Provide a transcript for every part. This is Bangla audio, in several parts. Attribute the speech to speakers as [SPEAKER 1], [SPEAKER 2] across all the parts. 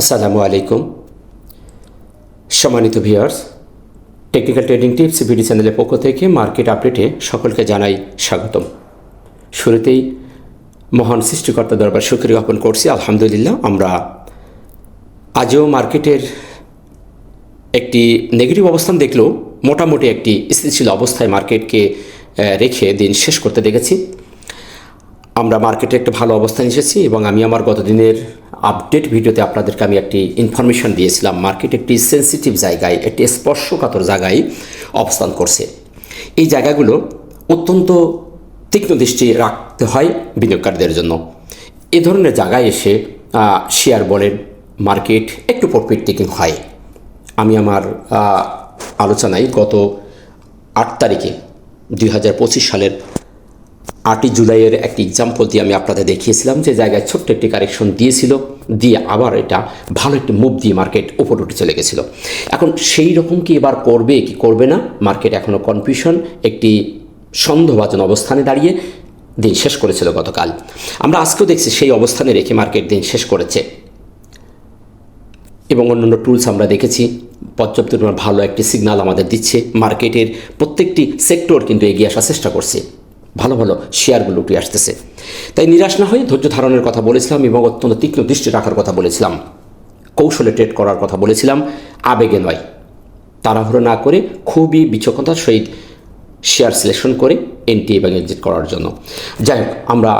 [SPEAKER 1] আসসালামু আলাইকুম। সম্মানিত ভিউয়ার্স, টেকনিক্যাল ট্রেডিং টিপস ভিডি চ্যানেলের পক্ষ থেকে মার্কেট আপডেটে সকলকে জানাই স্বাগতম। শুরুতেই মহান সৃষ্টিকর্তা দরবার শুক্রিয়া জ্ঞাপন করছি। আলহামদুলিল্লাহ, আমরা আজও মার্কেটের একটি নেগেটিভ অবস্থান দেখলেও মোটামুটি একটি স্থিতিশীল অবস্থায় মার্কেটকে রেখে দিন শেষ করতে দেখেছি। আমরা মার্কেটে একটা ভালো অবস্থানে এসেছি এবং আমি আমার গতদিনের আপডেট ভিডিওতে আপনাদেরকে আমি একটি ইনফরমেশন দিয়েছিলাম। মার্কেট একটি সেন্সিটিভ জায়গায়, একটি স্পর্শকাতর জায়গায় অবস্থান করছে। এই জায়গাগুলো অত্যন্ত তীক্ষ্ণ দৃষ্টি রাখতে হয় বিনিয়োগকারীদের জন্য। এ ধরনের জায়গায় এসে শেয়ার বলেন মার্কেট একটু প্রফিট টেকিং হয়। আমি আমার আলোচনায় গত আট তারিখে দুই হাজার পঁচিশ সালের আটই জুলাইয়ের একটি এক্সাম্পল দিয়ে আমি আপনাদের দেখিয়েছিলাম, যে জায়গায় ছোট্ট একটি কারেকশন দিয়েছিল, দিয়ে আবার এটা ভালো একটি মুভ দিয়ে মার্কেট উপর উঠে চলে গেছিল। এখন সেই রকম কি এবার করবে, কি করবে না? মার্কেট এখনও কনফিউশন একটি সন্দেহভাজন অবস্থানে দাঁড়িয়ে দিন শেষ করেছিল গতকাল। আমরা আজকেও দেখছি সেই অবস্থানে রেখে মার্কেট দিন শেষ করেছে। এবং অন্যান্য টুলস আমরা দেখেছি, পর্যাপ্ত ভালো একটি সিগন্যাল আমাদের দিচ্ছে। মার্কেটের প্রত্যেকটি সেক্টর কিন্তু এগিয়ে আসার চেষ্টা করছে। ভালো ভালো শেয়ারগুলো উঠে আসতেছে। তাই নিরাশ না হয়ে ধৈর্য ধারণের কথা বলেছিলাম এবং অত্যন্ত তীক্ষ্ণ দৃষ্টি রাখার কথা বলেছিলাম। কৌশলে ট্রেড করার কথা বলেছিলাম, আবেগে নয়। তাড়াহুড়ো না করে খুবই বিচক্ষণতার সহিত শেয়ার সিলেকশন করে এন্ট্রি এবং এক্সিট করার জন্য। যাই হোক, আমরা,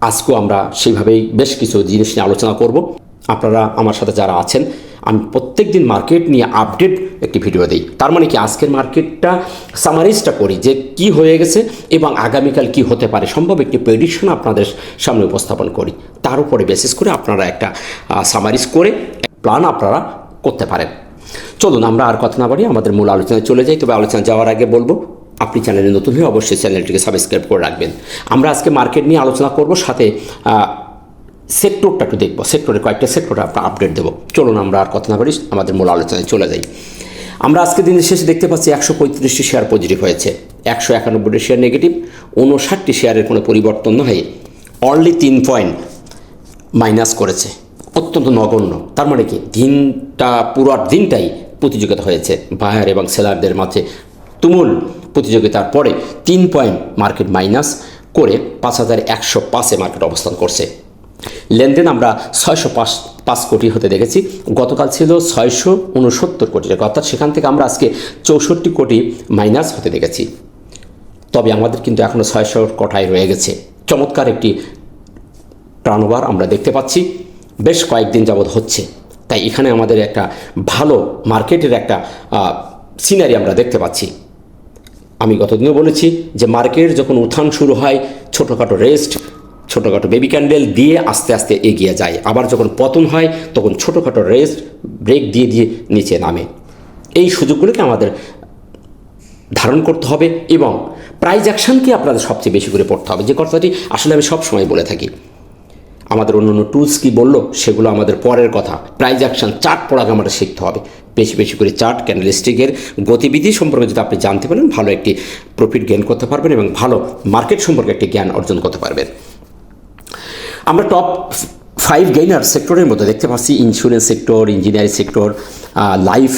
[SPEAKER 1] আজকেও আমরা সেইভাবেই বেশ কিছু জিনিস নিয়ে আলোচনা করব। আপনারা আমার সাথে যারা আছেন, আমি প্রত্যেক দিন মার্কেট নিয়ে আপডেট একটি ভিডিও দিই। তার মানে কি আজকের মার্কেটটা সামারাইজটা করি যে কি হয়ে গেছে এবং আগামীকাল কি হতে পারে সম্ভব একটি প্রেডিকশন আপনাদের সামনে উপস্থাপন করি। তার উপরে বেসিস করে আপনারা একটা সামারিজ করে প্ল্যান আপনারা করতে পারেন। চলুন আমরা আর কথা না বাড়ি আমাদের মূল আলোচনায় চলে যাই। তবে আলোচনা যাওয়ার আগে বলব, আপনি চ্যানেলে নতুন হয়ে অবশ্যই চ্যানেলটিকে সাবস্ক্রাইব করে রাখবেন। আমরা আজকে মার্কেট নিয়ে আলোচনা করব, সাথে সেক্টরটা একটু দেখব সেক্টরে কয়েকটা সেক্টরে আপনার আপডেট দেবো। চলুন আমরা আর কথা না বাড়ি, আমাদের মূল আলোচনায় চলে যাই। আমরা আজকে দিনের শেষে দেখতে পাচ্ছি একশো পঁয়ত্রিশটি শেয়ার পজিটিভ হয়েছে। একশো একানব্বইটি শেয়ার নেগেটিভ উনষাটটি শেয়ারের কোনো পরিবর্তন না হয়ে অনলি তিন পয়েন্ট মাইনাস করেছে। অত্যন্ত নগণ্য। তার মানে কি? দিনটা, পুরো দিনটাই প্রতিযোগিতা হয়েছে। বায়ার এবং সেলারদের মাঝে তুমুল প্রতিযোগিতার পরে তিন পয়েন্ট মার্কেট মাইনাস করে পাঁচ হাজার একশো পাঁচে মার্কেট অবস্থান করছে। লেনদেন আমরা ছয়শো পাঁচ পাঁচ কোটি হতে দেখেছি। গতকাল ছিল ছয়শো উনসত্তর কোটি টাকা। অর্থাৎ সেখান থেকে আমরা আজকে চৌষট্টি কোটি মাইনাস হতে দেখেছি। তবে আমাদের কিন্তু এখনও ছয়শো কোটায় রয়ে গেছে। চমৎকার একটি টার্নওভার আমরা দেখতে পাচ্ছি। বেশ কয়েকদিন যাবৎ হচ্ছে। তাই এখানে আমাদের একটা ভালো মার্কেটের একটা সিনারি আমরা দেখতে পাচ্ছি। আমি গতদিনও বলেছি যে মার্কেট যখন উত্থান শুরু হয়, ছোটোখাটো রেস্ট ছোটোখাটো বেবি ক্যান্ডেল দিয়ে আস্তে আস্তে এগিয়ে যায়। আবার যখন পতন হয়, তখন ছোটোখাটো রেস্ট ব্রেক দিয়ে দিয়ে নিচে নামে। এই সুযোগগুলোকে আমাদের ধারণ করতে হবে এবং প্রাইজ অ্যাকশনকে আপনাদের সবচেয়ে বেশি করে পড়তে হবে। যে কথাটি আসলে আমি সব সময় বলে থাকি। আমাদের অন্য অন্য টুলস কী বলল, সেগুলো আমাদের পরের কথা। প্রাইজ অ্যাকশন চার্ট পড়াকে আমাদের শিখতে হবে। বেশি বেশি করে চার্ট ক্যান্ডেলস্টিকের গতিবিধি সম্পর্কে যদি আপনি জানতে পারেন, ভালো একটি প্রফিট গেইন করতে পারবেন এবং ভালো মার্কেট সম্পর্কে একটি জ্ঞান অর্জন করতে পারবেন। আমরা টপ ফাইভ গেইনার সেক্টরের মধ্যে দেখতে পাচ্ছি insurance sector engineering sector life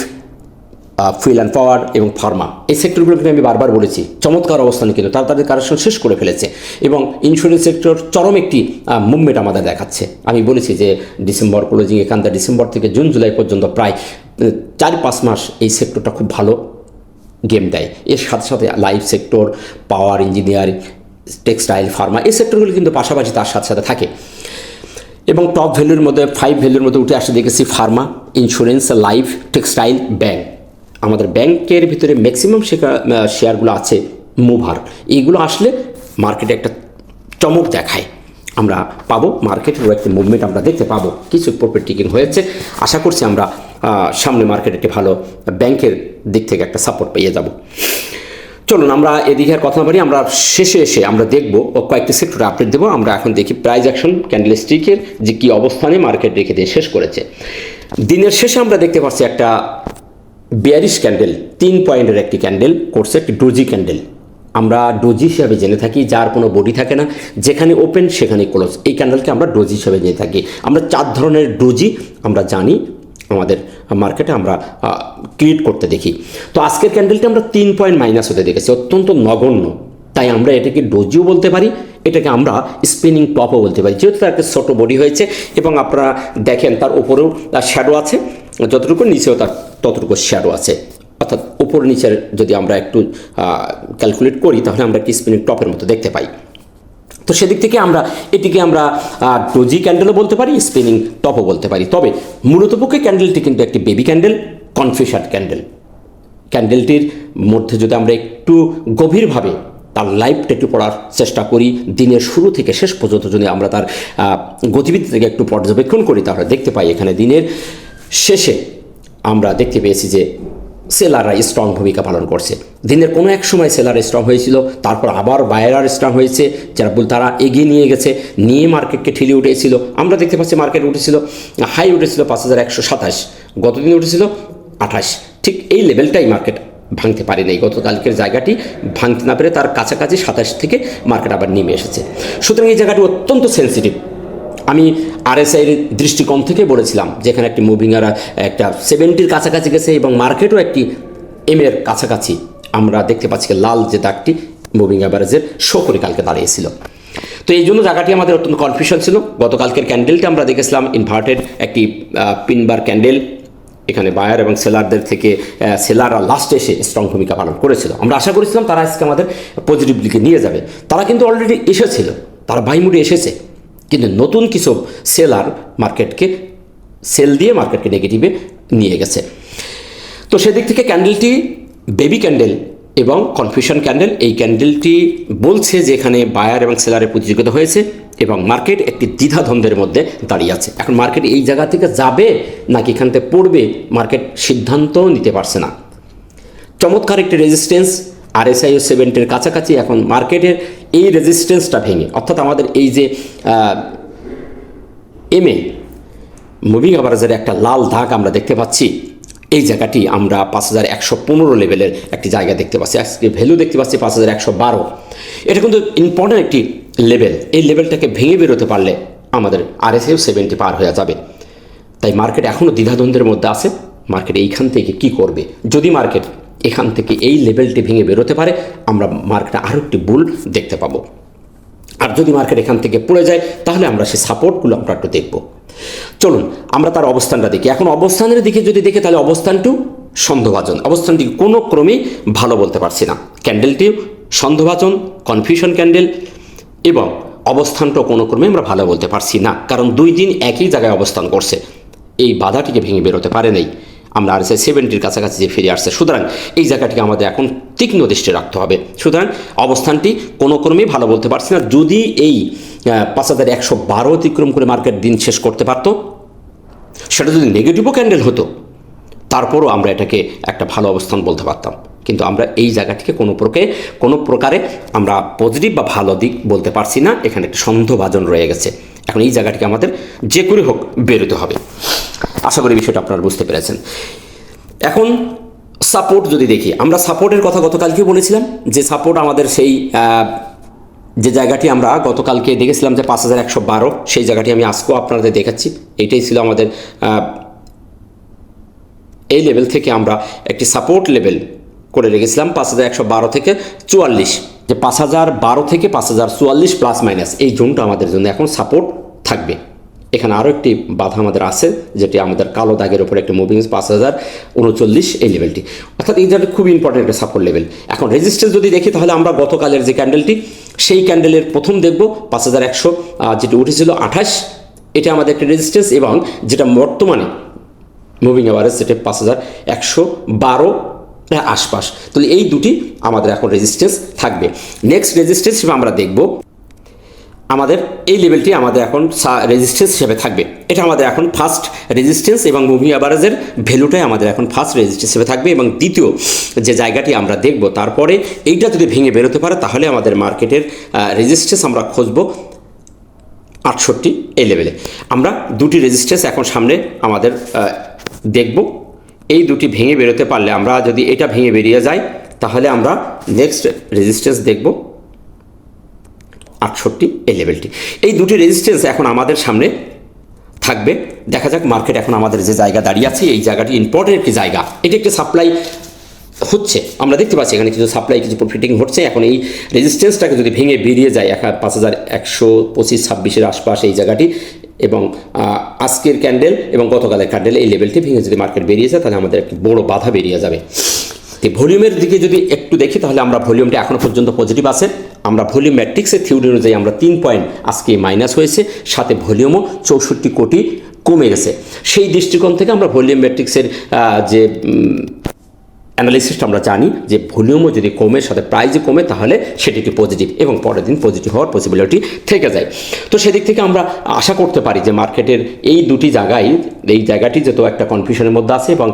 [SPEAKER 1] fuel and power এবং ফার্মা এই সেক্টরগুলো কিন্তু আমি বারবার বলেছি, চমৎকার অবস্থানে কিন্তু তারা তাদের কারেকশন শেষ করে ফেলেছে এবং ইন্স্যুরেন্স সেক্টর চরম একটি মুভমেন্ট আমাদের দেখাচ্ছে। আমি বলেছি যে ডিসেম্বর ক্লোজিং এখান থেকে ডিসেম্বর থেকে জুন, জুলাই পর্যন্ত প্রায় চার পাঁচ মাস এই সেক্টরটা খুব ভালো গেম দেয়। এর সাথে সাথে life sector power engineering textile pharma এই সেক্টরগুলো কিন্তু পাশাপাশি তার সাথে সাথে থাকে। এবং টপ ভ্যালুর মধ্যে ফাইভ ভ্যালুর মধ্যে উঠে আসে দেখেছি pharma insurance life textile bank আমাদের ব্যাংকের ভিতরে ম্যাক্সিমাম শেয়ারগুলো আছে মুভার এইগুলো আসলে মার্কেটে একটা চমক দেখায়। আমরা পাবো মার্কেটেরও একটি মুভমেন্ট আমরা দেখতে পাবো। কিছু প্রফিট টিকিং হয়েছে। আশা করছি আমরা সামনে মার্কেটে একটি ভালো ব্যাংকের দিক থেকে একটা সাপোর্ট পেয়ে যাব। চলুন, আমরা এদিকে কথা বাড়ি আমরা শেষে এসে আমরা দেখব ও কয়েকটি সেক্টরে আপডেট দেবো। আমরা এখন দেখি প্রাইজ অ্যাকশন ক্যান্ডেল স্টিকের যে কী অবস্থানে মার্কেট রেখে দিয়ে শেষ করেছে। দিনের শেষে আমরা দেখতে পাচ্ছি একটা বিয়ারিশ ক্যান্ডেল তিন পয়েন্টের একটি ক্যান্ডেল করছে একটি ডোজি ক্যান্ডেল আমরা ডোজি হিসাবে জেনে থাকি, যার কোনো বডি থাকে না। যেখানে ওপেন সেখানে ক্লোজ এই ক্যান্ডেলকে আমরা ডোজি হিসাবে জেনে থাকি। আমরা চার ধরনের ডোজি আমরা জানি আমাদের। মার্কেটে আমরা ক্রিয়েট করতে দেখি। তো আজকের ক্যান্ডেলটি আমরা তিন পয়েন্ট মাইনাস হতে দেখেছি, অত্যন্ত নগণ্য। তাই আমরা এটাকে ডোজিও বলতে পারি, এটাকে আমরা স্পিনিং টপও বলতে পারি। যেহেতু তার একটা ছোটো বডি হয়েছে, এবং আপনারা দেখেন তার উপরেও তার শ্যাডো আছে, যতটুকু নিচেও তার ততটুকু শ্যাডো আছে। অর্থাৎ উপর নিচের যদি আমরা একটু ক্যালকুলেট করি, তাহলে আমরা একটি স্পিনিং টপের মতো দেখতে পাই। তো সেদিক থেকে আমরা এটিকে আমরা ডোজি ক্যান্ডেলও বলতে পারি স্পিনিং টপও বলতে পারি। তবে মূলত পক্ষে ক্যান্ডেলটি কিন্তু একটি বেবি ক্যান্ডেল কনফিউশন ক্যান্ডেল ক্যান্ডেলটির মধ্যে যদি আমরা একটু গভীরভাবে তার লাইফটা একটু পড়ার চেষ্টা করি, দিনের শুরু থেকে শেষ পর্যন্ত যদি আমরা তার গতিবিধি থেকে একটু পর্যবেক্ষণ করি, তাহলে দেখতে পাই এখানে দিনের শেষে আমরা দেখতে পেয়েছি যে সেলাররা স্ট্রং ভূমিকা পালন করছে। দিনের কোনো এক সময় সেলার স্ট্রং হয়েছিল, তারপর আবার বায়ারার স্ট্রং হয়েছে, যারা বল তারা এগিয়ে নিয়ে গেছে, নিয়ে মার্কেটকে ঠেলে উঠেছিল। আমরা দেখতে পাচ্ছি মার্কেট উঠেছিল হাই উঠেছিল পাঁচ হাজার একশো সাতাশ, গতদিন উঠেছিল আঠাশ। ঠিক এই লেভেলটাই মার্কেট ভাঙতে পারে নাই। গতকালকের জায়গাটি ভাঙতে না পেরে তার কাছাকাছি সাতাশ থেকে মার্কেট আবার নেমে এসেছে। সুতরাং এই জায়গাটি অত্যন্ত সেন্সিটিভ আমি আরএসআইয়ের দৃষ্টিকোণ থেকে বলেছিলাম, যেখানে একটি মুভিং আর একটা সেভেন্টির কাছাকাছি গেছে এবং মার্কেটও একটি এম এর কাছাকাছি। আমরা দেখতে পাচ্ছি লাল যে দাগটি মুভিং অ্যাভারেজের শো করে কালকে দাঁড়িয়েছিল। তো এই জন্য জায়গাটি আমাদের অত্যন্ত কনফিউশন ছিল। গতকালকের ক্যান্ডেলটা আমরা দেখেছিলাম ইনভার্টেড একটি পিনবার ক্যান্ডেল এখানে বায়ার এবং সেলারদের থেকে সেলাররা লাস্টে এসে স্ট্রং ভূমিকা পালন করেছিল। আমরা আশা করেছিলাম তারা আজকে আমাদের পজিটিভ দিকে নিয়ে যাবে। তারা কিন্তু অলরেডি এসেছিল। তারা বাইমুডে এসেছে। কিন্তু নতুন কিছু সেলার মার্কেটকে সেল দিয়ে মার্কেটকে নেগেটিভে নিয়ে গেছে। তো সেদিক থেকে ক্যান্ডেলটি বেবি ক্যান্ডেল এবং কনফিউশন ক্যান্ডেল এই ক্যান্ডেলটি বলছে যে এখানে বায়ার এবং সেলারের প্রতিযোগিতা হয়েছে এবং মার্কেট একটি দ্বিধাদ্বন্দ্বের মধ্যে দাঁড়িয়ে আছে। এখন মার্কেট এই জায়গা থেকে যাবে নাকি এখান থেকে পড়বে মার্কেট সিদ্ধান্তও নিতে পারছে না। চমৎকার একটি রেজিস্ট্যান্স আরএসআই ও সেভেন্টের কাছাকাছি এখন মার্কেটের এই রেজিস্ট্যান্সটা ভেঙে, অর্থাৎ আমাদের এই যে এমএ মুভিং অ্যাভারেজের একটা লাল দাগ আমরা দেখতে পাচ্ছি। এই জায়গাটি আমরা পাঁচ হাজার একশো পনেরো লেভেলের একটি জায়গা দেখতে পাচ্ছি। আজকে ভ্যালু দেখতে পাচ্ছি পাঁচ হাজার একশো বারো। এটা কিন্তু ইম্পর্ট্যান্ট একটি লেভেল এই লেভেলটাকে ভেঙে বেরোতে পারলে আমাদের আরএসএও সেভেন্টি পার হয়ে যাবে। তাই মার্কেট এখনও দ্বিধাদ্বন্দ্বের মধ্যে আছে। মার্কেট এইখান থেকে কি করবে? যদি মার্কেট এখান থেকে এই লেভেলটি ভেঙে বেরোতে পারে, আমরা মার্কেটে আরও একটি বুল দেখতে পাবো। আর যদি মার্কেট এখান থেকে পড়ে যায়, তাহলে আমরা সেই সাপোর্টগুলো আমরা একটু দেখব। চলুন, আমরা তার অবস্থানটা দেখি। এখন অবস্থানের দিকে যদি দেখি, তাহলে অবস্থানটিও সন্দেহভাজন। অবস্থানটি কোনো ক্রমেই ভালো বলতে পারছি না। ক্যান্ডেলটিও সন্দেহভাজন কনফিউশন ক্যান্ডেল এবং অবস্থানটাও কোনো ক্রমে আমরা ভালো বলতে পারছি না। কারণ দুই দিন একই জায়গায় অবস্থান করছে। এই বাধাটিকে ভেঙে বেরোতে পারে নাই। আমরা আর সে সেভেন্টির কাছাকাছি যে ফিরে আসছে। সুতরাং এই জায়গাটিকে আমাদের এখন তীক্ষ্ণ দৃষ্টি রাখতে হবে। সুতরাং অবস্থানটি কোনো ক্রমেই ভালো বলতে পারছি না। যদি এই পাঁচ হাজার একশো বারো অতিক্রম করে মার্কেট দিন শেষ করতে পারতো, সেটা যদি নেগেটিভও ক্যান্ডেল হতো, তারপরও আমরা এটাকে একটা ভালো অবস্থান বলতে পারতাম। কিন্তু আমরা এই জায়গাটিকে কোনো প্রকারে কোনো প্রকারে আমরা পজিটিভ বা ভালো দিক বলতে পারছি না। এখানে একটা সন্দেহভাজন রয়ে গেছে। এখন এই জায়গাটিকে আমাদের যে করে হোক বেরোতে হবে। আশা করি বিষয়টা আপনারা বুঝতে পেরেছেন। এখন সাপোর্ট যদি দেখি, আমরা সাপোর্টের কথা গতকালকে বলেছিলাম যে সাপোর্ট আমাদের সেই যে জায়গাটি আমরা গতকালকে দেখেছিলাম যে পাঁচ হাজার একশো বারো, সেই জায়গাটি আমি আজকেও আপনাদের দেখাচ্ছি। এইটাই ছিল আমাদের এই লেভেল থেকে আমরা একটি সাপোর্ট লেভেল করে রেখেছিলাম পাঁচ হাজার একশো বারো থেকে চুয়াল্লিশ। যে পাঁচ হাজার বারো থেকে পাঁচ হাজার চুয়াল্লিশ প্লাস মাইনাস এই জোনটা আমাদের জন্য এখন সাপোর্ট থাকবে। এখানে আরও একটি বাধা আমাদের আছে, যেটি আমাদের কালো দাগের উপর একটি মুভিং পাঁচ হাজার উনচল্লিশ এই লেভেলটি অর্থাৎ এই জায়গাটা খুব ইম্পর্টেন্ট একটা সাপোর্ট লেভেল এখন রেজিস্ট্যান্স যদি দেখি, তাহলে আমরা গতকালের যে ক্যান্ডেলটি সেই ক্যান্ডেলের প্রথম দেখব পাঁচ হাজার একশো যেটি উঠেছিল আঠাশ। এটা আমাদের একটি রেজিস্ট্যান্স এবং যেটা বর্তমানে মুভিং অ্যাভারেজ যেটা পাঁচ হাজার একশো বারো আশপাশ। তাহলে এই দুটি আমাদের এখন রেজিস্ট্যান্স থাকবে। নেক্সট রেজিস্ট্যান্স হিসেবে আমরা দেখব। আমাদের এই লেভেলটি আমাদের এখন রেজিস্ট্যান্স হিসেবে থাকবে। এটা আমাদের এখন ফার্স্ট রেজিস্ট্যান্স এবং মুভিং অ্যাভারেজের ভ্যালুটাই আমাদের এখন ফার্স্ট রেজিস্ট্যান্স হিসেবে থাকবে এবং দ্বিতীয় যে জায়গাটি আমরা দেখব, তারপরে এইটা যদি ভেঙে বেরোতে পারে, তাহলে আমাদের মার্কেটের রেজিস্ট্যান্স আমরা খুঁজবো আটষট্টি এই লেভেলে আমরা দুটি রেজিস্ট্যান্স এখন সামনে আমাদের দেখব। এই দুটি ভেঙে বেরোতে পারলে আমরা যদি এটা ভেঙে বেরিয়ে যায় তাহলে আমরা নেক্সট রেজিস্ট্যান্স দেখব। আটষট্টি এই লেভেলটি এই দুটি রেজিস্ট্যান্স এখন আমাদের সামনে থাকবে। দেখা যাক মার্কেট এখন আমাদের যে জায়গা দাঁড়িয়ে আছে, এই জায়গাটি ইম্পর্টেন্ট একটি জায়গা? এটি একটি সাপ্লাই হচ্ছে। আমরা দেখতে পাচ্ছি এখানে কিছু সাপ্লাই কিছু প্রফিটিং হচ্ছে এখন এই রেজিস্ট্যান্সটাকে যদি ভেঙে বেরিয়ে যায়, এক পাঁচ হাজার একশো পঁচিশ, ছাব্বিশের আশপাশ এই জায়গাটি এবং আজকের ক্যান্ডেল এবং গতকালের ক্যান্ডেল এই লেভেলটি ভেঙে যদি মার্কেট বেরিয়ে যায়, তাহলে আমাদের একটি বড় বাধা বেরিয়ে যাবে। ভলিউমের দিকে যদি একটু দেখি, তাহলে আমরা ভলিউমটা এখনও পর্যন্ত পজিটিভ আছে। আমরা ভলিউম ম্যাট্রিক্সের থিওরি অনুযায়ী আমরা তিন পয়েন্ট আজকে মাইনাস হয়েছে, সাথে ভলিউমও চৌষট্টি কোটি কমে গেছে। সেই দৃষ্টিকোণ থেকে আমরা ভলিউম ম্যাট্রিক্সের যে অ্যানালিসিসটা আমরা জানি যে ভলিউমও যদি কমে, সাথে প্রাইজও কমে, তাহলে সেটি একটি পজিটিভ এবং পরের দিন পজিটিভ হওয়ার পসিবিলিটি থেকে যায়। তো সেদিক থেকে আমরা আশা করতে পারি যে মার্কেটের এই দুটি জায়গায়, এই জায়গাটি যেহেতু একটা কনফিউশনের মধ্যে আছে এবং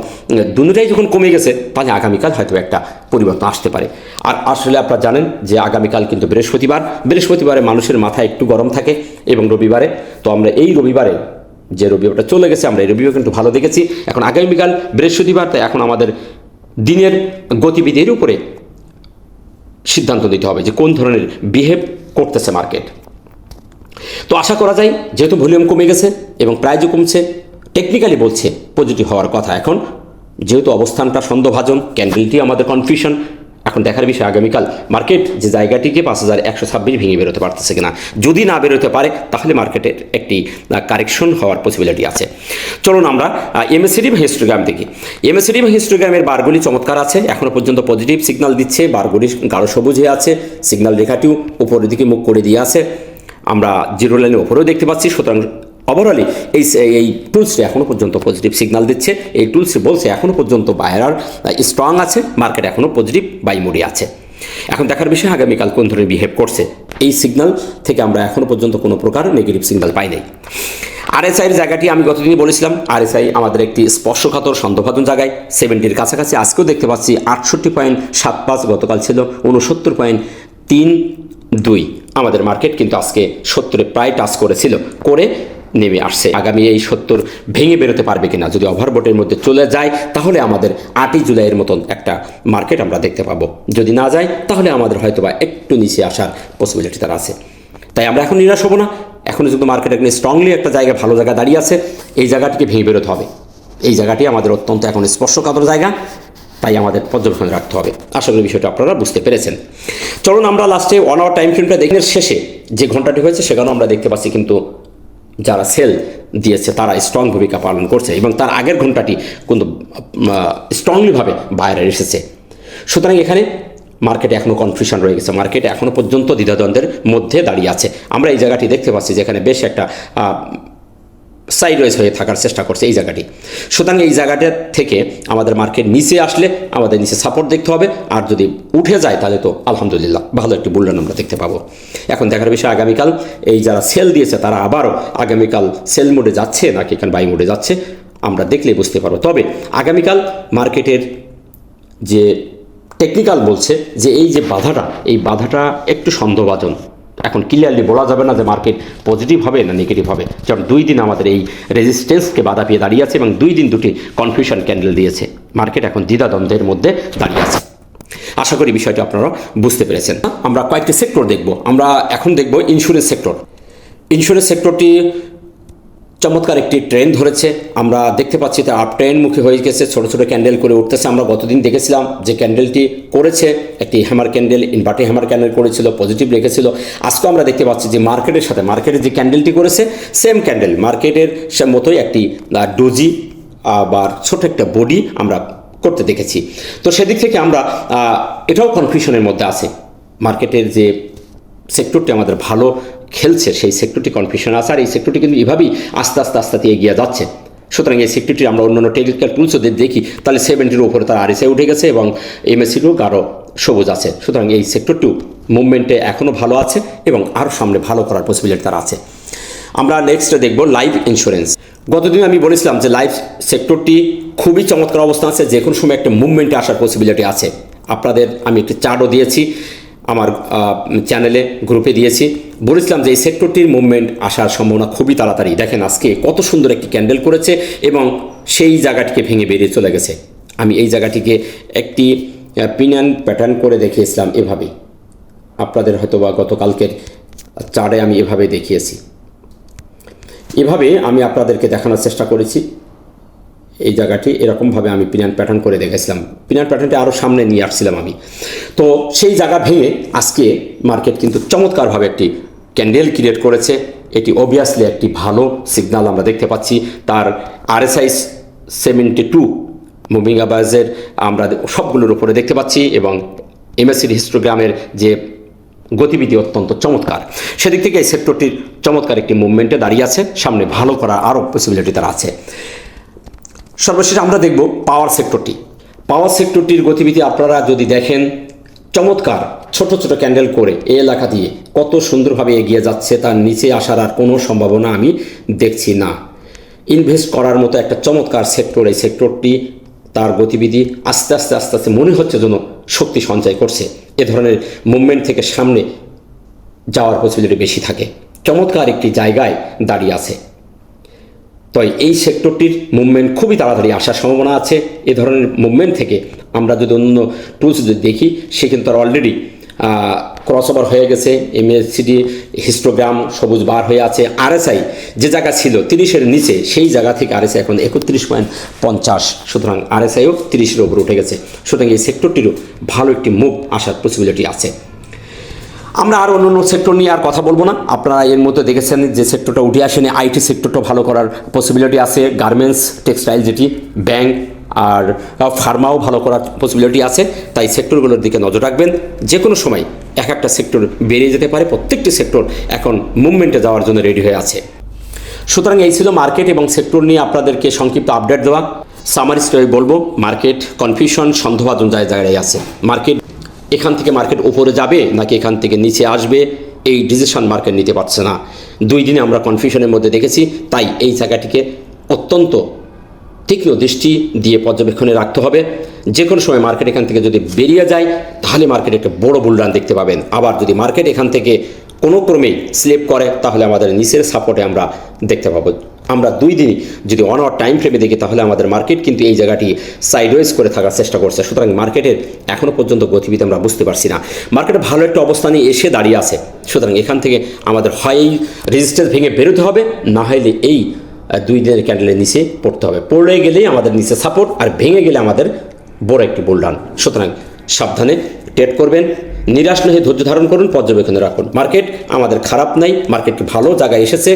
[SPEAKER 1] দুটাই যখন কমে গেছে, তাহলে আগামীকাল হয়তো একটা পরিবর্তন আসতে পারে। আর আসলে আপনারা জানেন যে আগামীকাল কিন্তু বৃহস্পতিবার, বৃহস্পতিবারে মানুষের মাথা একটু গরম থাকে এবং রবিবারে। তো আমরা এই রবিবারে যে রবিবারটা চলে গেছে, আমরা এই রবিবার কিন্তু ভালো দেখেছি। এখন আগামীকাল বৃহস্পতিবার, তাই এখন আমাদের দিনের গতিবিধির উপরে সিদ্ধান্ত দিতে হবে যে কোন ধরনের বিহেভ করতেছে মার্কেট তো আশা করা যায়, যেহেতু ভলিউম কমে গেছে এবং প্রাইজও কমছে টেকনিক্যালি বলছে পজিটিভ হওয়ার কথা। এখন যেহেতু অবস্থানটা সন্দেহভাজন ক্যান্ডেলটি আমাদের কনফিউশন এখন দেখার বিষয়, আগামীকাল মার্কেট যে জায়গাটিকে পাঁচ হাজার একশো ছাব্বিশ ভেঙে বেরোতে পারতেছে কিনা, যদি না বেরোতে পারে, তাহলে মার্কেটের একটি কারেকশন হওয়ার পসিবিলিটি আছে। চলুন আমরা এমএসিডি বা হিস্টোগ্রাম দেখি। এমএসিডি বা হিস্টোগ্রামের বারগুলি চমৎকার আছে এখনও পর্যন্ত পজিটিভ সিগনাল দিচ্ছে বারগুলি গাঢ় সবুজ হয়ে আছে সিগনাল রেখাটিও উপরের দিকে মুখ করে দিয়ে আছে। আমরা জিরো লাইনের ওপরেও দেখতে পাচ্ছি, সুতরাং ওভারঅলি এই এই টুলসটি এখনও পর্যন্ত পজিটিভ সিগনাল দিচ্ছে। এই টুলসটি বলছে এখনও পর্যন্ত বায়ার স্ট্রং আছে মার্কেট এখনও পজিটিভ বাই মোডে আছে। এখন দেখার বিষয়, আগামীকাল কোন ধরনের বিহেভ করছে? এই সিগনাল থেকে আমরা এখনও পর্যন্ত কোনো প্রকার নেগেটিভ সিগনাল পাই নাই। আরএসআইয়ের জায়গাটি আমি গতদিনই বলেছিলাম আরএসআই আমাদের একটি স্পর্শকাতর সন্দেহভাজন জায়গায়। সেভেন্টির কাছাকাছি, আজকেও দেখতে পাচ্ছি আটষট্টি পয়েন্ট সাত পাঁচ, গতকাল ছিল উনসত্তর পয়েন্ট তিন দুই। আমাদের মার্কেট কিন্তু আজকে সত্তরে প্রায় টাচ করেছিল। করে নেমে আসছে। আগামী এই সত্তর ভেঙে বেরোতে পারবে কিনা যদি ওভারবোটের মধ্যে চলে যায়, তাহলে আমাদের আটই জুলাইয়ের মতন একটা মার্কেট আমরা দেখতে পাবো। যদি না যায়, তাহলে আমাদের হয়তো বা একটু নিচে আসার পসিবিলিটি তার আছে। তাই আমরা এখন নিরাশ হব না। এখনও কিন্তু মার্কেট এখানে স্ট্রংলি একটা জায়গা ভালো জায়গা দাঁড়িয়ে আছে। এই জায়গাটিকে ভেঙে বেরোতে হবে। এই জায়গাটি আমাদের অত্যন্ত এখন স্পর্শকাতর জায়গা। তাই আমাদের পর্যবেক্ষণে রাখতে হবে। আশা করি বিষয়টা আপনারা বুঝতে পেরেছেন। চলুন আমরা লাস্টে ওয়ান আওয়ার টাইম ফ্রেমটা দেখে শেষে যে ঘন্টাটি হয়েছে, সেখানেও আমরা দেখতে পাচ্ছি কিন্তু যারা সেল দিয়েছে, তারা স্ট্রং ভূমিকা পালন করছে এবং তার আগের ঘন্টাটি কিন্তু স্ট্রংলিভাবে বাইরে এসেছে। সুতরাং এখানে মার্কেটে এখনও কনফিউশন রয়ে গেছে। মার্কেট এখনও পর্যন্ত দ্বিধাদ্বন্দ্বের মধ্যে দাঁড়িয়ে আছে। আমরা এই জায়গাটি দেখতে পাচ্ছি যেখানে বেশ একটা সাইডওয়েজ হয়ে থাকার চেষ্টা করছে এই জায়গাটি। সুতরাং এই জায়গাটা থেকে আমাদের মার্কেট নিচে আসলে আমাদের নিচে সাপোর্ট দেখতে হবে। আর যদি উঠে যায়, তাহলে তো আলহামদুলিল্লাহ ভালো একটি বুল্লান আমরা দেখতে পাবো। এখন দেখার বিষয়, আগামীকাল এই যারা সেল দিয়েছে, তারা আবারও আগামীকাল সেল মোডে যাচ্ছে নাকি এখানে বাই মোডে যাচ্ছে, আমরা দেখলেই বুঝতে পারব। তবে আগামীকাল মার্কেটের যে টেকনিক্যাল বলছে, যে এই যে বাধাটা, এই বাধাটা একটু সন্দেহভাজন। এখন ক্লিয়ারলি বলা যাবে না যে মার্কেট পজিটিভ হবে না নেগেটিভ হবে। কারণ দুই দিন আমাদের এই রেজিস্ট্যান্সকে বাধা পেয়ে দাঁড়িয়ে আছে এবং দুই দিন দুটি কনফিউশন ক্যান্ডেল দিয়েছে। মার্কেট এখন দ্বিধাদ্বন্দ্বের মধ্যে দাঁড়িয়ে আছে। আশা করি বিষয়টি আপনারা বুঝতে পেরেছেন। আমরা কয়েকটি সেক্টর দেখব। আমরা এখন দেখব ইন্স্যুরেন্স সেক্টর ইন্স্যুরেন্স সেক্টরটি চমৎকার একটি ট্রেন ধরেছে। আমরা দেখতে পাচ্ছি তার আপ ট্রেন মুখে হয়ে গেছে, ছোট ছোট ক্যান্ডেল করে উঠতেছে। আমরা গতদিন দেখেছিলাম যে ক্যান্ডেলটি করেছে, একটি hammer candle, inverted hammer candle করেছিল, পজিটিভ রেখেছিল। আজকে আমরা দেখতে পাচ্ছি যে মার্কেটের সাথে, মার্কেটের যে ক্যান্ডেলটি করেছে, সেম ক্যান্ডেল। মার্কেটের মতোই একটি ডোজি আবার ছোট একটা বডি আমরা করতে দেখেছি। তো সেদিক থেকে আমরা এটাও কনফিউশনের মধ্যে আছে। মার্কেটের যে সেক্টরটি আমাদের ভালো খেলছে, সেই সেক্টরটি কনফিউশন আছে, আর এই সেক্টরটি কিন্তু এভাবেই আস্তে আস্তে আস্তে এগিয়ে যাচ্ছে। সুতরাং এই সেক্টরটি আমরা অন্যান্য টেকনিক্যাল টুলসও দেখি, তাহলে সেভেন্টির উপরে তার আরএসআই উঠে গেছে এবং এমএসিরও আরও সবুজ আছে। সুতরাং এই সেক্টরটিও মুভমেন্টে এখনও ভালো আছে এবং আরও সামনে ভালো করার পসিবিলিটি তার আছে। আমরা নেক্সট দেখব লাইফ ইন্স্যুরেন্স গতদিন আমি বলেছিলাম যে লাইফ সেক্টরটি খুবই চমৎকার অবস্থা আছে যে কোনো সময় একটা মুভমেন্টে আসার পসিবিলিটি আছে। আপনাদের আমি একটি চার্টও দিয়েছি, আমার চ্যানেলে গ্রুপে দিয়েছি। বলেছিলাম যে এই সেক্টরটির মুভমেন্ট আসার সম্ভাবনা খুবই তাড়াতাড়ি। দেখেন আজকে কত সুন্দর একটি ক্যান্ডেল করেছে এবং সেই জায়গাটিকে ভেঙে বেরিয়ে চলে গেছে। আমি এই জায়গাটিকে একটি পিনিয়ন প্যাটার্ন করে দেখিয়েছিলাম এভাবেই। আপনাদের হয়তো বা গতকালকের চারে আমি এভাবে দেখিয়েছি। এভাবে আমি আপনাদেরকে দেখানোর চেষ্টা করেছি। এই জায়গাটি এরকমভাবে আমি পিনান প্যাটার্ন করে দেখেছিলাম। পিনান প্যাটার্নটা আরও সামনে নিয়ে আসছিলাম আমি। তো সেই জায়গা ভেঙে আজকে মার্কেট কিন্তু চমৎকারভাবে একটি ক্যান্ডেল ক্রিয়েট করেছে। এটি অবভিয়াসলি একটি ভালো সিগন্যাল আমরা দেখতে পাচ্ছি। তার আরএসআই সেভেন্টি টু মুভিং আবাজের আমরা সবগুলোর উপরে দেখতে পাচ্ছি এবং এমএসসির হিস্টোগ্রামের যে গতিবিধি অত্যন্ত চমৎকার। সেদিক থেকে এই সেক্টরটির চমৎকার একটি মুভমেন্টে দাঁড়িয়ে আছে। সামনে ভালো করার আরও পসিবিলিটি তার আছে। সর্বশেষ আমরা দেখব পাওয়ার সেক্টরটি পাওয়ার সেক্টরটির গতিবিধি আপনারা যদি দেখেন চমৎকার, ছোট ছোট ক্যান্ডেল করে এই এলাকা দিয়ে কত সুন্দরভাবে এগিয়ে যাচ্ছে তার নিচে আসার আর কোনো সম্ভাবনা আমি দেখছি না। ইনভেস্ট করার মতো একটা চমৎকার সেক্টর, এই সেক্টরটি তার গতিবিধি আস্তে আস্তে আস্তে আস্তে মনে হচ্ছে যেন শক্তি সঞ্চয় করছে। এ ধরনের মুভমেন্ট থেকে সামনে যাওয়ার পসিবিলিটি বেশি থাকে। চমৎকার একটি জায়গায় দাঁড়িয়ে আছে। তাই এই সেক্টরটির মুভমেন্ট খুবই তাড়াতাড়ি আসার সম্ভাবনা আছে। এ ধরনের মুভমেন্ট থেকে আমরা যদি অন্য টুলস যদি দেখি, সে কিন্তু অলরেডি ক্রস ওভার হয়ে গেছে এমএসসিডি হিস্টোগ্রাম সবুজ বার হয়ে আছে আরএসআই যে জায়গা ছিল তিরিশের নিচে, সেই জায়গা থেকে আরএসআই এখন একত্রিশ পয়েন্ট পঞ্চাশ, সুতরাং আরএসআইও তিরিশের ওপর উঠে গেছে। সুতরাং এই সেক্টরটিরও ভালো একটি মুভ আসার পসিবিলিটি আছে। আমরা আর অন্য অন্য সেক্টর নিয়ে আর কথা বলব না। আপনারা এর মধ্যে দেখেছেন যে সেক্টরটা উঠে আসেনি। আইটি সেক্টরটা ভালো করার পসিবিলিটি আছে। গার্মেন্টস টেক্সটাইল যেটি ব্যাংক আর ফার্মাও ভালো করার পসিবিলিটি আছে, তাই সেক্টরগুলোর দিকে নজর রাখবেন। যে কোনো সময় এক একটা সেক্টর বেরিয়ে যেতে পারে, প্রত্যেকটি সেক্টর এখন মুভমেন্টে যাওয়ার জন্য রেডি হয়ে আছে। সুতরাং এই ছিল মার্কেট এবং সেক্টর নিয়ে আপনাদেরকে সংক্ষিপ্ত আপডেট দেওয়া। সামারি স্টোরি বলব মার্কেট কনফিউশন সন্দেহভাজন জায়গায় আছে। মার্কেট এখান থেকে মার্কেট উপরে যাবে নাকি এখান থেকে নিচে আসবে, এই ডিসিশন মার্কেট নিতে পারছে না। দুই দিনে আমরা কনফিউশনের মধ্যে দেখেছি, তাই এই জায়গাটিকে অত্যন্ত তীক্ষ্ণ দৃষ্টি দিয়ে পর্যবেক্ষণে রাখতে হবে। যে কোনো সময় মার্কেট এখান থেকে যদি বেরিয়ে যায়, তাহলে মার্কেট একটা বড় বুলরান দেখতে পাবেন। আবার যদি মার্কেট এখান থেকে কোনো ক্রমেই স্লিপ করে, তাহলে আমাদের নিচের সাপোর্টে আমরা দেখতে পাবো। আমরা দুই দিনই যদি ওয়ান আওয়ার টাইম ফ্রেমে দেখি, তাহলে আমাদের মার্কেট কিন্তু এই জায়গাটি সাইডওয়েজ করে থাকার চেষ্টা করছে। সুতরাং মার্কেটের এখনও পর্যন্ত গতিবিধি আমরা বুঝতে পারছি না। মার্কেটে ভালো একটা অবস্থানে এসে দাঁড়িয়ে আছে। সুতরাং এখান থেকে আমাদের হয় এই রেজিস্ট্যান্স ভেঙে বেরোতে হবে। না হলে এই দুই দিনের ক্যান্ডেলের নিচে পড়তে হবে। পড়ে গেলেই আমাদের নিচে সাপোর্ট আর ভেঙে গেলে আমাদের বড় একটি বোল্ডান সুতরাং সাবধানে ট্রেড করবেন, নিরাশ নহে ধৈর্য ধারণ করুন, পর্যবেক্ষণে রাখুন। মার্কেট আমাদের খারাপ নাই মার্কেট ভালো জায়গায় এসেছে,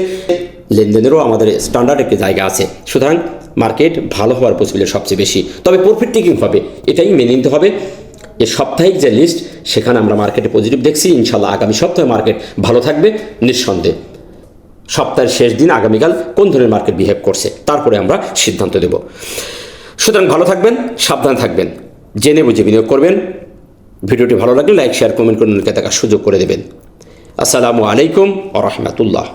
[SPEAKER 1] লেনদেনেরও আমাদের স্ট্যান্ডার্ড একটি জায়গা আছে। সুতরাং মার্কেট ভালো হওয়ার পসিবিলিটি সবচেয়ে বেশি। তবে প্রফিট টেকিং হবে, এটাই মেনে নিতে হবে। এর সাপ্তাহিক যে লিস্ট সেখানে আমরা মার্কেটে পজিটিভ দেখছি, ইনশাল্লাহ আগামী সপ্তাহে মার্কেট ভালো থাকবে, নিঃসন্দেহে। সপ্তাহের শেষ দিন আগামীকাল কোন ধরনের মার্কেট বিহেভ করছে, তারপরে আমরা সিদ্ধান্ত দেব। সুতরাং ভালো থাকবেন, সাবধান থাকবেন, জেনে বুঝে বিনিয়োগ করবেন। ভিডিওটি ভালো লাগলে লাইক শেয়ার কমেন্ট করে অন্যকে দেখার সুযোগ করে দেবেন। আসসালামু আলাইকুম আ রহমতুল্লাহ।